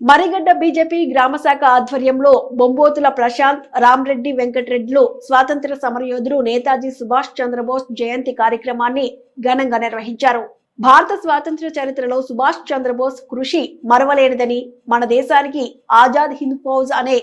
Marigadda BJP గ్రామ శాఖ ఆధ్వర్యంలో బొంబోతుల ప్రశాంత్ రామ్రెడ్డి వెంకటరెడ్డిలు స్వాతంత్ర సమరయోధుడు నేతాజీ సుభాష్ చంద్రబోస్ జయంతి కార్యక్రమాన్ని ఘనంగా నిర్వహించారు. భారత స్వాతంత్ర చరిత్రలో సుభాష్ చంద్రబోస్ కృషి మరవలేనిదని మన దేశానికి ఆజాద్ హింద్ ఫౌజ్ అనే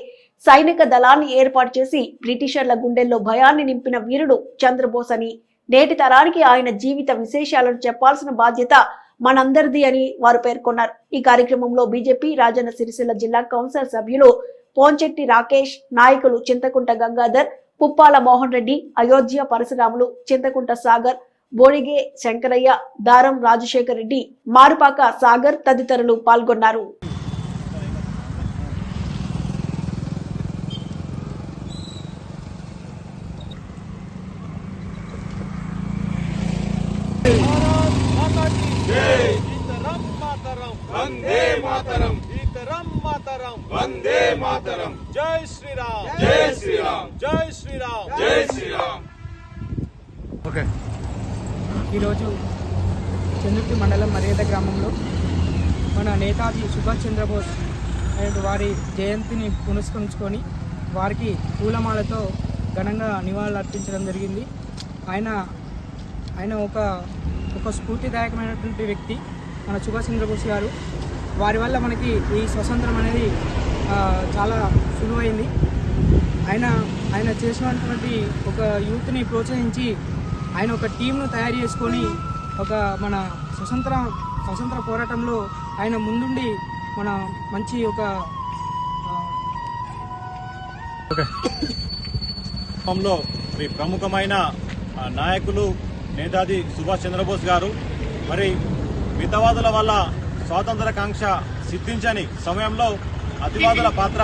సైనిక దళాన్ని ఏర్పాటు చేసి బ్రిటిషర్ల గుండెల్లో భయాన్ని నింపిన వీరుడు చంద్రబోస్ అని నేటి తరానికి ఆయన జీవిత విశేషాలను చెప్పాల్సిన బాధ్యత మనందరిది అని వారు పేర్కొన్నారు. ఈ కార్యక్రమంలో బీజేపీ రాజన్న సిరిసిల్ల జిల్లా కౌన్సిల్ సభ్యులు పోంచెట్టి రాకేష్ నాయకులు చింతకుంట గంగాధర్ పుప్పాల మోహన్ రెడ్డి అయోధ్య పరశురాములు చింతకుంట సాగర్ బోడిగే శంకరయ్య దారం రాజశేఖర్ రెడ్డి మారుపాక సాగర్ తదితరులు పాల్గొన్నారు ఈతరం మాతరం వందే మాతరం. ఈతరం మాతరం. వందే మాతరం. జై శ్రీరామ్. జై శ్రీరామ్. జై శ్రీరామ్. జై శ్రీరామ్. ఈరోజు చంద్రుతి మండలం మర్యాద గ్రామంలో మన నేతాజీ సుభాష్ చంద్రబోస్ అనే వారి జయంతిని పునస్కరించుకొని వారికి పూలమాలతో ఘనంగా నివాళులు అర్పించడం జరిగింది. ఆయన ఆయన ఒక ఒక స్ఫూర్తిదాయకమైనటువంటి వ్యక్తి. మన సుభాష్ చంద్రబోస్ గారు. వారి వల్ల మనకి ఈ స్వతంత్రం అనేది చాలా సులువైంది. ఆయన ఆయన చేసినటువంటి ఒక యూత్ని ప్రోత్సహించి ఆయన ఒక టీంను తయారు చేసుకొని ఒక మన స్వతంత్ర స్వతంత్ర పోరాటంలో ఆయన ముందుండి మన మంచి ఒక ఆ, లో మరి ప్రముఖమైన నాయకులు నేతాజీ సుభాష్ చంద్రబోస్ గారు. మరి మితవాదుల వల్ల స్వాతంత్ర కాంక్ష సిద్ధించని సమయంలో అతివాదుల పాత్ర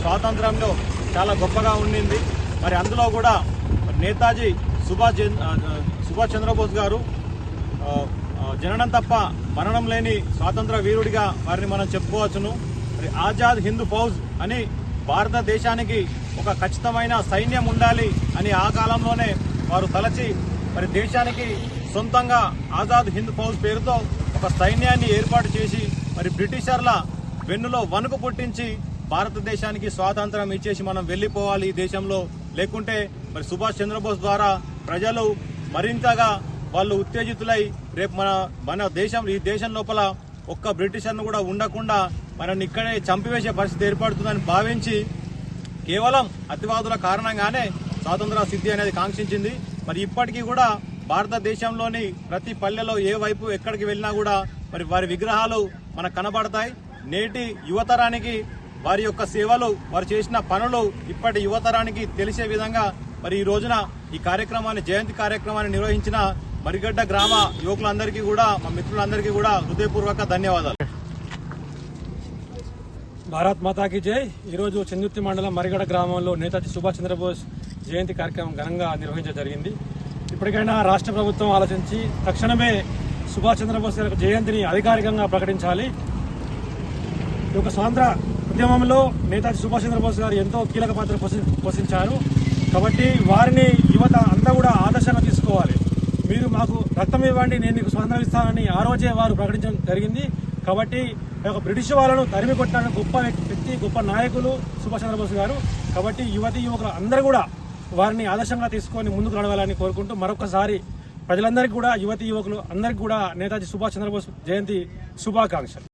స్వాతంత్రంలో చాలా గొప్పగా ఉండింది. మరి అందులో కూడా నేతాజీ సుభాష్ చంద్ర- సుభాష్ చంద్రబోస్ గారు జననం తప్ప మరణం లేని స్వాతంత్ర వీరుడిగా వారిని మనం చెప్పుకోవచ్చును. మరి ఆజాద్ హిందూ ఫౌజ్ అని భారతదేశానికి ఒక ఖచ్చితమైన సైన్యం ఉండాలి అని ఆ కాలంలోనే వారు తలచి మరి దేశానికి సొంతంగా ఆజాద్ హింద్ ఫౌజ్ పేరుతో ఒక సైన్యాన్ని ఏర్పాటు చేసి మరి బ్రిటిషర్ల వెన్నులో వణుకు పుట్టించి భారతదేశానికి స్వాతంత్రం ఇచ్చేసి మనం వెళ్ళిపోవాలి ఈ దేశంలో. లేకుంటే మరి సుభాష్ చంద్రబోస్ ద్వారా ప్రజలు మరింతగా వాళ్ళు ఉత్తేజితులై రేపు మన మన దేశం ఈ దేశం లోపల ఒక్క బ్రిటిషర్ను కూడా ఉండకుండా మనల్ని ఇక్కడే చంపివేసే పరిస్థితి ఏర్పడుతుందని భావించి కేవలం అతివాదుల కారణంగానే స్వాతంత్ర సిద్ధి అనేది కాంక్షించింది. మరి ఇప్పటికీ కూడా భారతదేశంలోని ప్రతి పల్లెలో ఏ వైపు ఎక్కడికి వెళ్ళినా కూడా మరి వారి విగ్రహాలు మనకు కనబడతాయి. నేటి యువతరానికి వారి యొక్క సేవలు వారు చేసిన పనులు ఇప్పటి యువతరానికి తెలిసే విధంగా మరి ఈ రోజున ఈ కార్యక్రమాన్ని జయంతి కార్యక్రమాన్ని నిర్వహించిన మరిగడ్డ గ్రామ యువకులందరికీ కూడా మా మిత్రులందరికీ కూడా హృదయపూర్వక ధన్యవాదాలు. భారత్ మాతాకి జై. ఈరోజు చందుర్తి మండలం మరిగడ గ్రామంలో నేతాజీ సుభాష్ చంద్రబోస్ జయంతి కార్యక్రమం ఘనంగా నిర్వహించడం జరిగింది. ఇప్పటికైనా రాష్ట్ర ప్రభుత్వం ఆలోచించి తక్షణమే సుభాష్ చంద్రబోస్ గారి జయంతిని అధికారికంగా ప్రకటించాలి. ఈ యొక్క స్వాతంత్ర ఉద్యమంలో నేతాజీ సుభాష్ చంద్రబోస్ గారు ఎంతో కీలక పాత్ర పోషి- పోషించారు. కాబట్టి వారిని యువత అంతా కూడా ఆదర్శంగా తీసుకోవాలి. మీరు మాకు రక్తం ఇవ్వండి నేను మీకు స్వాతంత్రం ఇస్తానని ఆ రోజే వారు ప్రకటించడం జరిగింది. కాబట్టి ఒక యొక్క బ్రిటిష్ వాళ్ళను తరిమి కొట్టిన గొప్ప వ్యక్తి గొప్ప నాయకులు సుభాష్ చంద్రబోస్ గారు. కాబట్టి యువతి యువకులు అందరూ కూడా వారిని ఆదర్శంగా తీసుకొని ముందుకు నడవాలని కోరుకుంటూ మరొకసారి ప్రజలందరికీ కూడా యువతి యువకులు అందరికీ కూడా నేతాజీ సుభాష్ చంద్రబోస్ జయంతి శుభాకాంక్షలు.